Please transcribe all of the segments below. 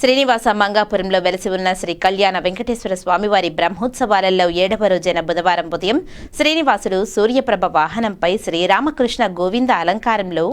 శ్రీనివాస మంగాపురంలో వెలసి ఉన్న శ్రీ కళ్యాణ వెంకటేశ్వర స్వామివారి బ్రహ్మోత్సవాలలో ఏడవ రోజైన బుధవారం ఉదయం శ్రీనివాసుడు సూర్యప్రభ వాహనంపై శ్రీరామకృష్ణ గోవింద అలంకారంలో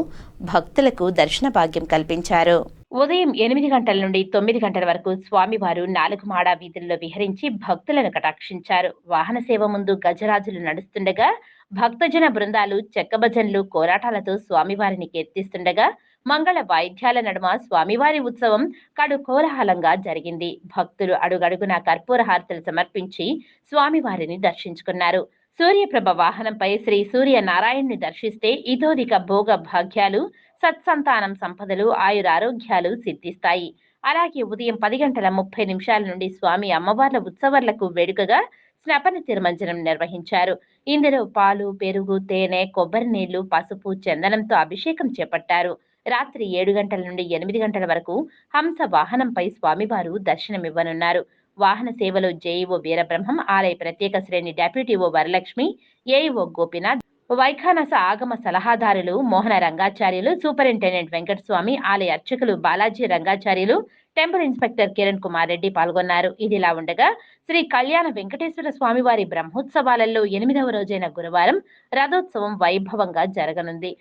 భక్తులకు దర్శన భాగ్యం కల్పించారు. ఉదయం ఎనిమిది గంటల నుండి తొమ్మిది గంటల వరకు స్వామివారు నాలుగు మాడ వీధుల్లో విహరించి భక్తులను కటాక్షించారు. వాహన సేవ ముందు గజరాజులు నడుస్తుండగా భక్తజన బృందాలు చెక్కభజన్లు కోరాటాలతో స్వామివారిని కీర్తిస్తుండగా మంగళ వాయిద్యాల నడుమ స్వామివారి ఉత్సవం కడు కోలాహలంగా జరిగింది. భక్తులు అడుగడుగునా కర్పూర హారతులు సమర్పించి స్వామివారిని దర్శించుకున్నారు. సూర్యప్రభ వాహనంపై శ్రీ సూర్య నారాయణ్ణి దర్శిస్తే ఇతోదిక భోగ భాగ్యాలు సత్సంతానం సంపదలు ఆయురారోగ్యాలు సిద్ధిస్తాయి. అలాగే ఉదయం పది గంటల ముప్పై నిమిషాల నుండి స్వామి అమ్మవార్ల ఉత్సవాలకు వేడుకగా స్నపన తిరుమంజనం నిర్వహించారు. ఇందులో పాలు పెరుగు తేనె కొబ్బరి నీళ్ళు పసుపు చందనంతో అభిషేకం చేపట్టారు. రాత్రి ఏడు గంటల నుండి ఎనిమిది గంటల వరకు హంస వాహనంపై స్వామివారు దర్శనమివ్వనున్నారు. వాహన సేవలు జేఈఓ వీరబ్రహ్మం ఆలయ ప్రత్యేక శ్రేణి deputy EO Varalakshmi AEO Gopinath Vaikhanasa ఆగమ సలహాదారులు మోహన రంగాచార్యులు సూపరింటెండెంట్ వెంకటస్వామి ఆలయ అర్చకులు బాలాజీ రంగాచార్యులు టెంపుల్ ఇన్స్పెక్టర్ కిరణ్ కుమార్ రెడ్డి పాల్గొన్నారు. ఇదిలా ఉండగా శ్రీ కళ్యాణ వెంకటేశ్వర స్వామివారి బ్రహ్మోత్సవాలలో ఎనిమిదవ రోజైన గురువారం రథోత్సవం వైభవంగా జరగనుంది.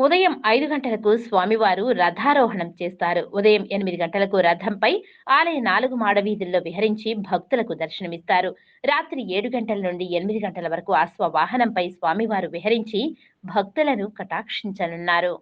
ఉదయం ఐదు గంటలకు స్వామివారు రథారోహణం చేస్తారు. ఉదయం ఎనిమిది గంటలకు రథంపై ఆలయ నాలుగు మాడవీధుల్లో విహరించి భక్తులకు దర్శనమిస్తారు. రాత్రి ఏడు గంటల నుండి ఎనిమిది గంటల వరకు అశ్వవాహనంపై స్వామివారు విహరించి భక్తులను కటాక్షించనున్నారు.